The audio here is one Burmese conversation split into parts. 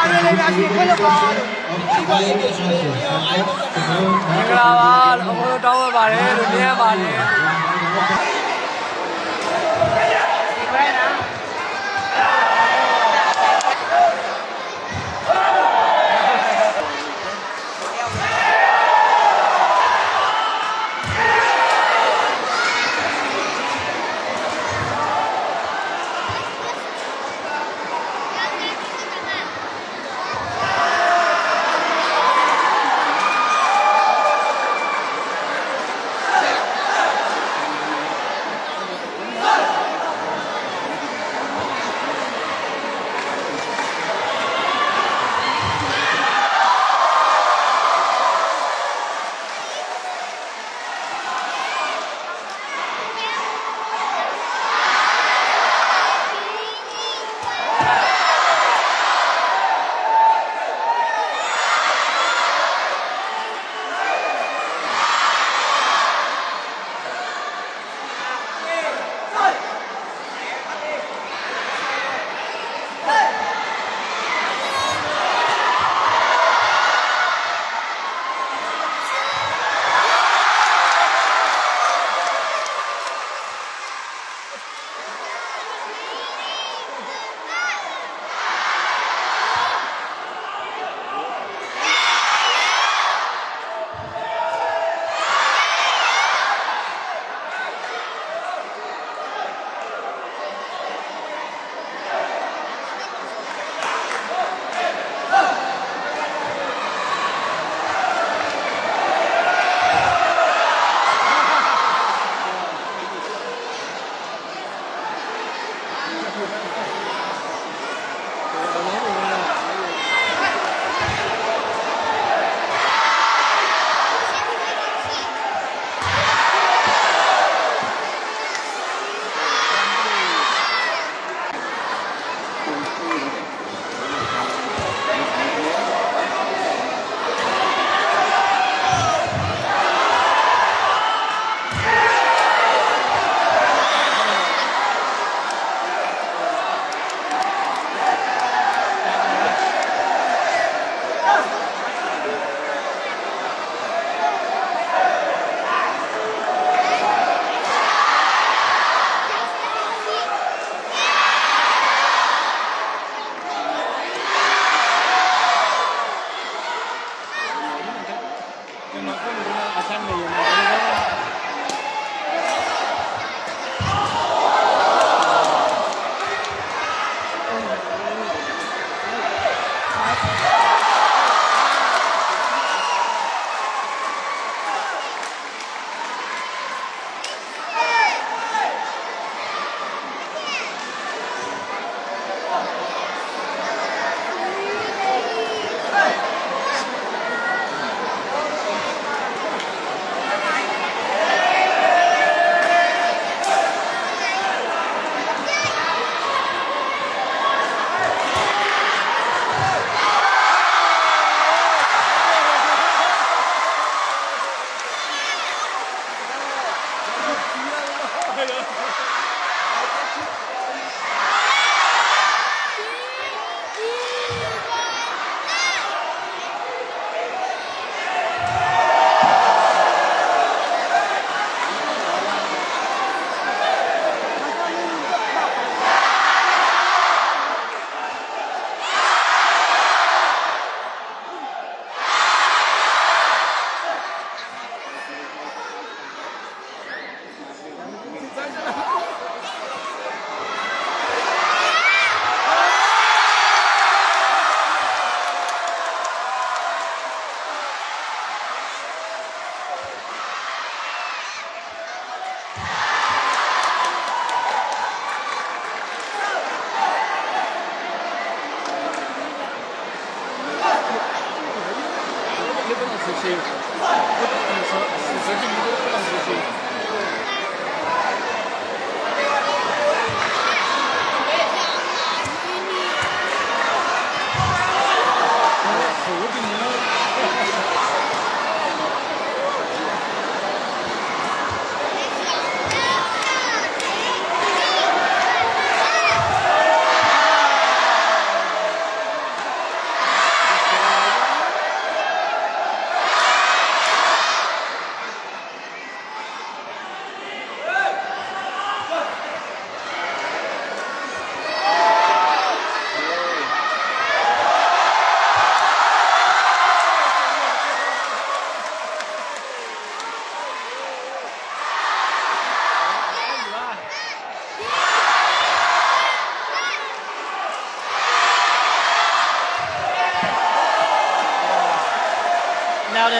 ပါရလေများရှိခွင့်လို့ပါလို့ဘာလဲပြချင်တယ်အဲဒါမင်္ဂလာပါလို့အမိုးတောင်းရပါတယ်လို့မြင်ရပါတယ်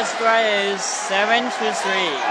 score is 7 to 3.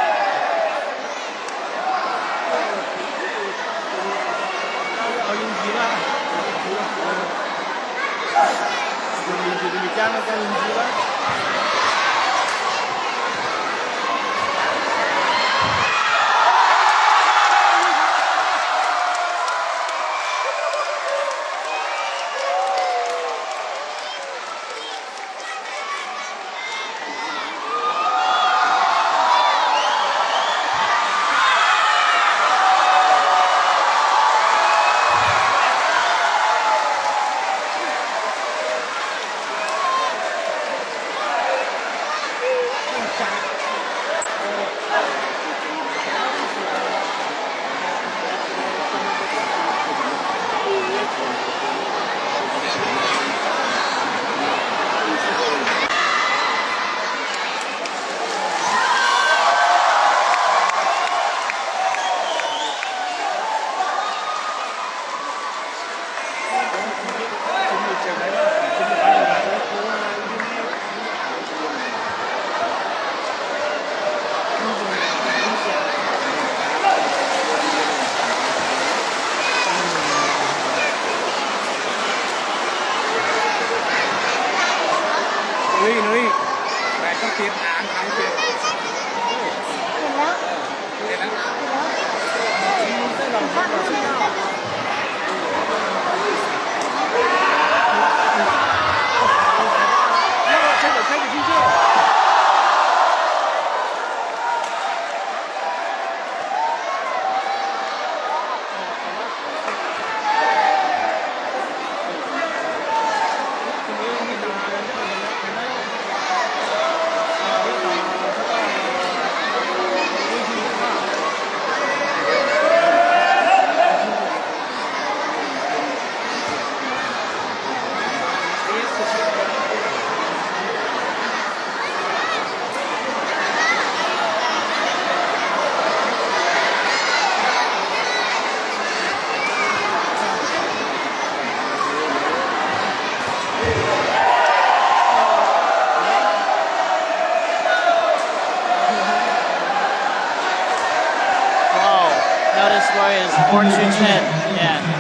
it. Yeah.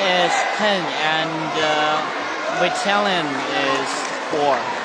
Is 10 and uh, Italian is 4.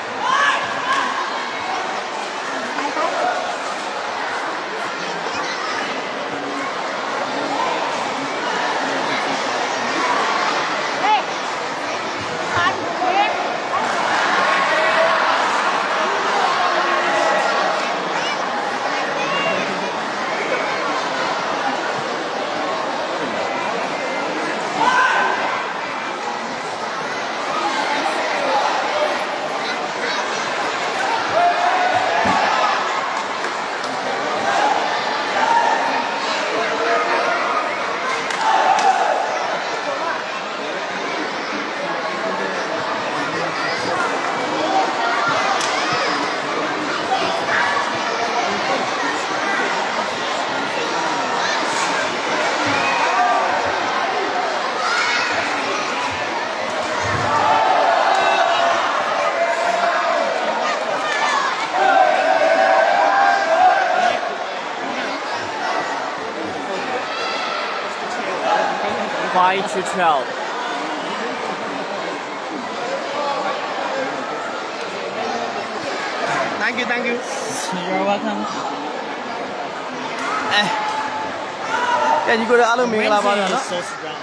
5 to 12. thank you thank you You're welcome. ကဲညီကိုတို့အားလုံးမင်္ဂလာပါဗျာ Wednesday နော် is so strong.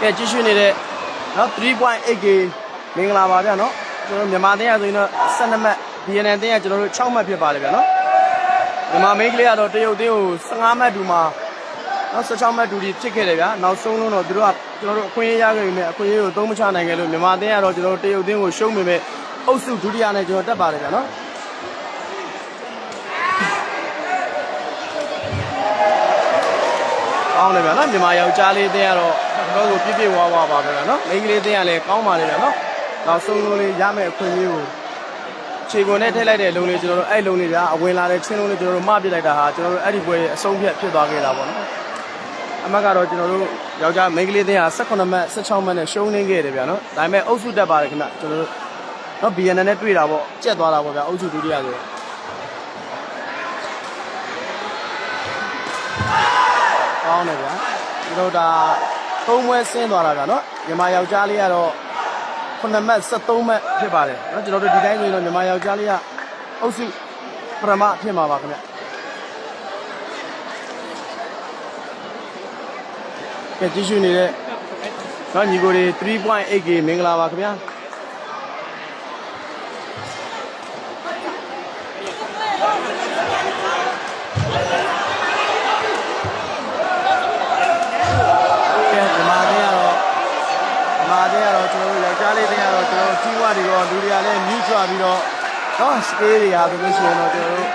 ကဲကြည့်ရှုနေတဲ့နော် 3.8K မင်္ဂလာပါဗျာနော်ကျွန်တော်မြန်မာတင်းရဆိုရင်တော့12မှတ် BNN တင်းရကျွန်တော်တို့6မှတ်ဖြစ်ပါတယ်ဗျာနော် မြန်မာမိန်းကလေးကတော့တရုတ်တင်းကို15မှတ်တူမှာနော်16မှတ်တူဒီဖြစ်ခဲ့တယ်ဗျာနောက်ဆုံးလုံးတော့သူတို့ကကျွန်တော်တို့အခွင့်အရေးရခဲ့ပြီမဲ့အခွင့်အရေးကိုသုံးမချနိုင်ခဲ့လို့မြန်မာတင်းရတော့ကျွန်တော်တို့တရုတ်တင်းကိုရှုံးပေမဲ့အုပ်စုဒုတိယနဲ့ကျွန်တော်တက်ပါတယ်ဗျာနော်ကောင်းတယ်ဗျာနော်မြန်မာယောက်ျားလေးတင်းကတော့တော့ကိုပြည့်ပြည့်ဝဝပါပဲဗျာနော်မိန်းကလေးတင်းကလည်းကောင်းပါလေဗျာနော်နောက်ဆုံးလုံးလေးရမယ့်အခွင့်အရေးကို ချခြေကွန်နဲ့ထည့်လိုက်တဲ့လုံလေးကျွန်တော်တို့အဲ့လုံလေးကအဝင်လာတဲ့ချင်းလုံးလေးကျွန်တော်တို့မပစ်လိုက်တာဟာကျွန်တော်တို့အဲ့ဒီပွဲအဆုံးဖြတ်ဖြစ်သွားခဲ့တာပေါ့နော်အမတ်ကတော့ကျွန်တော်တို့ယောက်ျားမိန်းကလေးတင်းဟာ18မှတ်16မှတ်နဲ့ရှုံးနေခဲ့တယ်ဗျာနော်ဒါပေမဲ့အုပ်စုတက်ပါတယ်ခင်ဗျကျွန်တော်တို့နော် BNN နဲ့တွေ့တာပေါ့ကြက်သွားတာပေါ့ဗျာအုပ်စုဒုတိယဆိုကောင်းတယ်ဗျာကျွန်တော်တို့ဒါသုံးပွဲဆင်းသွားတာဗျာနော်မြန်မာယောက်ျားလေးကတော့ 9မှတ်73မှတ်ဖြစ်ပါတယ်เนาะကျွန်တော်တို့ဒီတိုင်းဆိုရင်တော့မြန်မာယောက်ျားလေးကအုပ်စုပရမဖြစ်မှာပါခင်ဗျကဲကြည့်ရှုနေတဲ့เนาะညီကိုတွေ 3.8k မင်္ဂလာပါခင်ဗျာ တော်ကြီးဝတွေရောလူတွေကလည်းမြူးချပြီးတော့တော့စကေးတွေဟာဆိုလို့ရှိရင်တော့ကျွန်တော်တို့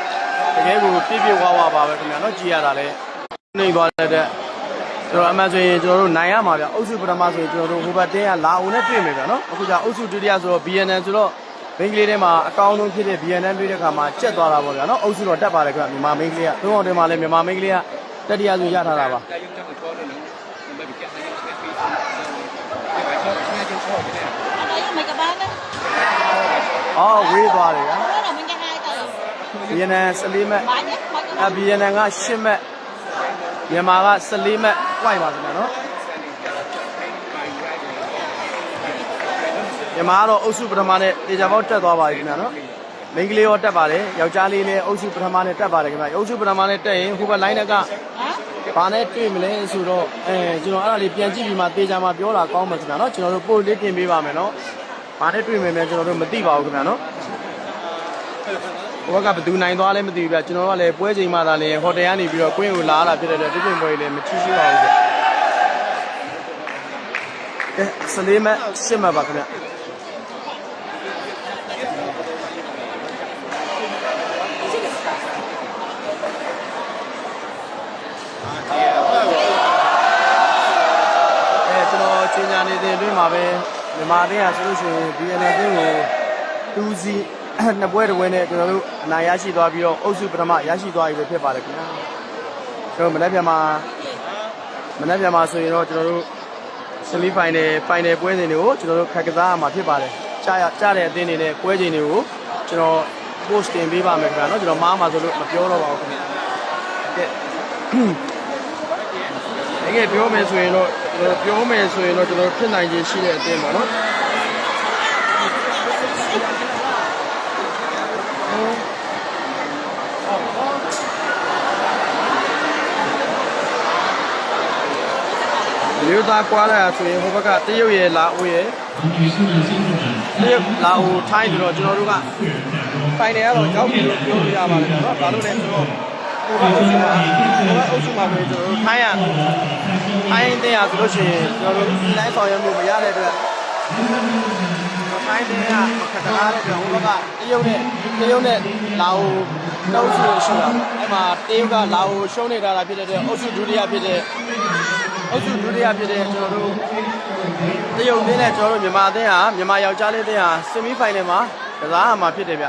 တကယ်ကိုပြည့်ပြည့်ဝဝပါပဲခင်ဗျာနော်ကြည်ရတာလည်းနေသွားတဲ့တဲ့ကျွန်တော်အမှန်ဆိုရင်ကျွန်တော်တို့နိုင်ရမှာဗျအုပ်စုပထမဆိုရင်ကျွန်တော်တို့ဟိုဘက်တင်းကလာအောင်နဲ့တွေ့မယ်ဗျနော်အခုကျအုပ်စုဒုတိယဆိုတော့ BNN ဆိုတော့မိန်းကလေးတွေမှာအကောင်းဆုံးဖြစ်တဲ့ BNN တွေ့တဲ့ခါမှာကျက်သွားတာပေါ့ဗျာနော်အုပ်စုတော့တက်ပါတယ်ခင်ဗျမြန်မာမိန်းကလေးကသုံးအောင်တင်မှာလည်းမြန်မာမိန်းကလေးကတတိယဆိုရထားတာပါ အော်ဝေးသွားတယ်ဗျာဘယ်တော့မကဟိုက်တော့ BNN 14မှတ်ဘာနဲ့မကအ BNN က10မှတ်မြန်မာက14မှတ်ဝိုက်ပါခင်ဗျာနော်မြန်မာကတော့အုပ်စုပထမနဲ့တေချာပေါက်တက်သွားပါပြီခင်ဗျာနော်မိန်းကလေးရောတက်ပါတယ်ယောက်ျားလေးလည်းအုပ်စုပထမနဲ့တက်ပါတယ်ခင်ဗျာအုပ်စုပထမနဲ့တက်ရင်ဟိုဘက် line ကဟမ်ဘာနဲ့တွေ့မလဲဆိုတော့အဲကျွန်တော်အဲ့ဒါလေးပြန်ကြည့်ပြီးမှတေချာမှပြောတာကောင်းမှာခင်ဗျာနော်ကျွန်တော်တို့ပို့လေးတင်ပေးပါမယ်နော် ဘာနဲ့တွေ့မယ်လဲကျွန်တော်တို့မသိပါဘူးခင်ဗျာနော်ဟိုဘက်ကဘယ်သူနိုင်သွားလဲမသိဘူးဗျကျွန်တော်တို့ကလည်းပွဲချိန်မှသာလည်းဟိုတယ်ကနေပြီးတော့ကွင်းကိုလာလာဖြစ်တဲ့အတွက်ဒီပြင်ပွဲလေးလည်းမချီးရှိပါဘူးဗျကဲစလေးမရှစ်မှတ်ပါခင်ဗျ အဲကျွန်တော်ချင်းညာနေတဲ့အတွင်းမှာပဲ မြန်မာတင်းဟာဆိုလို့ရှိရင် BNN တင်းကို2စီနှစ်ပွဲတစ်ပွဲနဲ့ကျွန်တော်တို့အနိုင်ရရှိသွားပြီးတော့အုပ်စုပထမရရှိသွားပြီပဲဖြစ်ပါတယ်ခင်ဗျာကျွန်တော်မနေ့ပြန်မှာမနေ့ပြန်မှာဆိုရင်တော့ကျွန်တော်တို့ semi final final ပွဲစဉ်တွေကိုကျွန်တော်တို့ခက်ကစားရမှာဖြစ်ပါတယ်ကြားရကြားတဲ့အသင်းတွေနဲ့ပွဲချိန်တွေကိုကျွန်တော် post တင်ပေးပါမယ်ခင်ဗျာเนาะကျွန်တော်မားမှာဆိုလို့မပြောတော့ပါဘူးခင်ဗျာကဲ တကယ်ပြောမယ်ဆိုရင်တော့ကျွန်တော်ပြောမယ်ဆိုရင်တော့ကျွန်တော်ဖြစ်နိုင်ခြင်းရှိတဲ့အတင်းပါနော်မြို့သားကွာလာဆိုရင်ဟိုဘက်ကတရုတ်ရဲ့လာအိုရဲ့တရုတ်လာအိုထိုင်းပြီးတော့ကျွန်တော်တို့ကဖိုင်နယ်ကတော့ရောက်ပြီလို့ပြောလို့ရပါတယ်နော်ဘာလို့လဲဆိုတော့ဟိုဘက်အု ပ်စုမှာဟိုဘက်အုပ်စုမှာပဲကျွန်တော်တို့ထိုင်းရထိုင်းတဲ့ရဆိုလို့ရှိရင်ကျွန်တော်တို့ဒီတိုင်းဆောင်ရွက်မှုမရတဲ့အတွက်ထိုင်းတဲ့ရခက်တာတော့ပြောဟိုဘက်ကတရုတ်နဲ့တရုတ်နဲ့လာအိုနှုတ်ဆိုရှိတာအဲ့မှာတရုတ်ကလာအိုရှုံးနေတာဖြစ်တဲ့အတွက်အုပ်စုဒုတိယဖြစ်တဲ့အုပ်စုဒုတိယဖြစ်တဲ့ကျွန်တော်တို့တရုတ်နဲ့နဲ့ကျွန်တော်တို့မြန်မာအသင်းဟာမြန်မာယောက်ျားလေးအသင်းဟာဆီမီဖိုင်နယ်မှာကစားရမှာဖြစ်တယ်ဗျ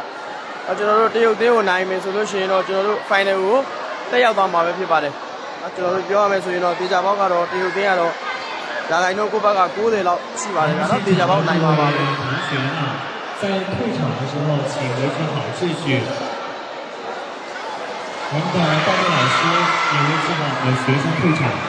အဲကျွန်တော်တို့တရုတ်အသင်းကိုနိုင်မယ်ဆိုလို့ရှိရင်တော့ကျွန်တော်တို့ဖိုင်နယ်ကို တက်ရောက်သွားမှာပဲဖြစ်ပါတယ် အဲကျွန်တော်တို့ပြောရမယ်ဆိုရင်တော့တေချာပေါက်ကတော့တရုတ်တင်းကတော့ဒါလိုက်တော့ကိုယ့်ဘက်က90လောက်ရှိပါတယ်ဗျာနော်တေချာပေါက်နိုင်ပါပါပဲ 同学呢，在退场的时候请维持好秩序。我们的报队老师也维持好我们学生退场。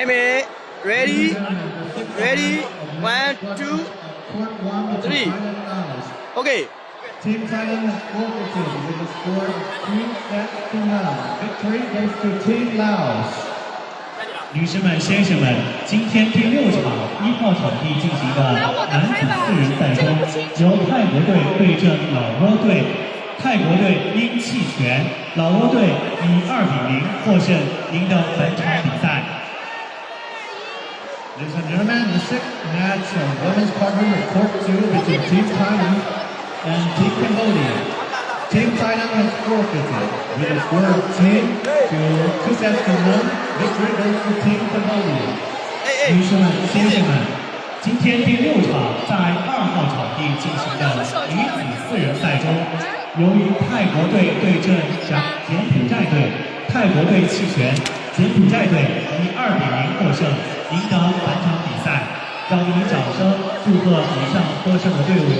妹妹，ready ready one two three OK。Team Thailand overtime with a score of three sets to none. Victory goes to Team Laos. 女士们、先生们，今天第六场一号场地进行的男子四人赛中，由泰国队对阵老挝队，泰国队因弃权，老挝队以二比零获胜，赢得本场比赛。Ladies and gentlemen, the sixth match of women's of court two between Team Thailand and Team Cambodia. Team Thailand has forfeited with a score of 10 to 2 sets to none. Victory goes to Team Cambodia. 女士们、先生们，今天第六场在二号场地进行的女子四人赛中，由于泰国队对阵柬柬埔寨队，泰国队弃权，柬埔寨队以二比零获胜赢得本场比赛让我们掌声祝贺以上获胜的队伍。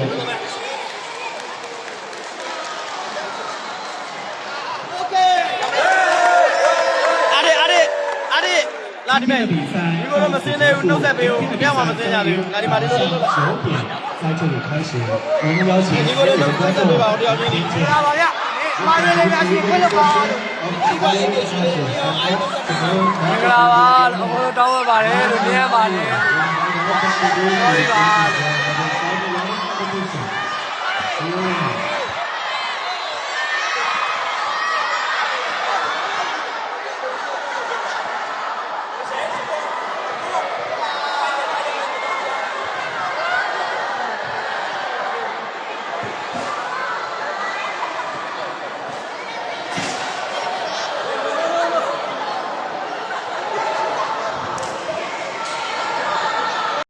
阿里阿阿阿的比赛如果们都在没有我们这里九点在这里开始我们邀请我们的粉请 မာနလေးများရှိခွင့်လို့ပါလို့ဒီပါလေးကိုရှိတယ်မင်္ဂလာပါလို့အမိုးတောင်းရပါတယ်လို့မြင်ရပါတယ်ဟုတ်ပါပါ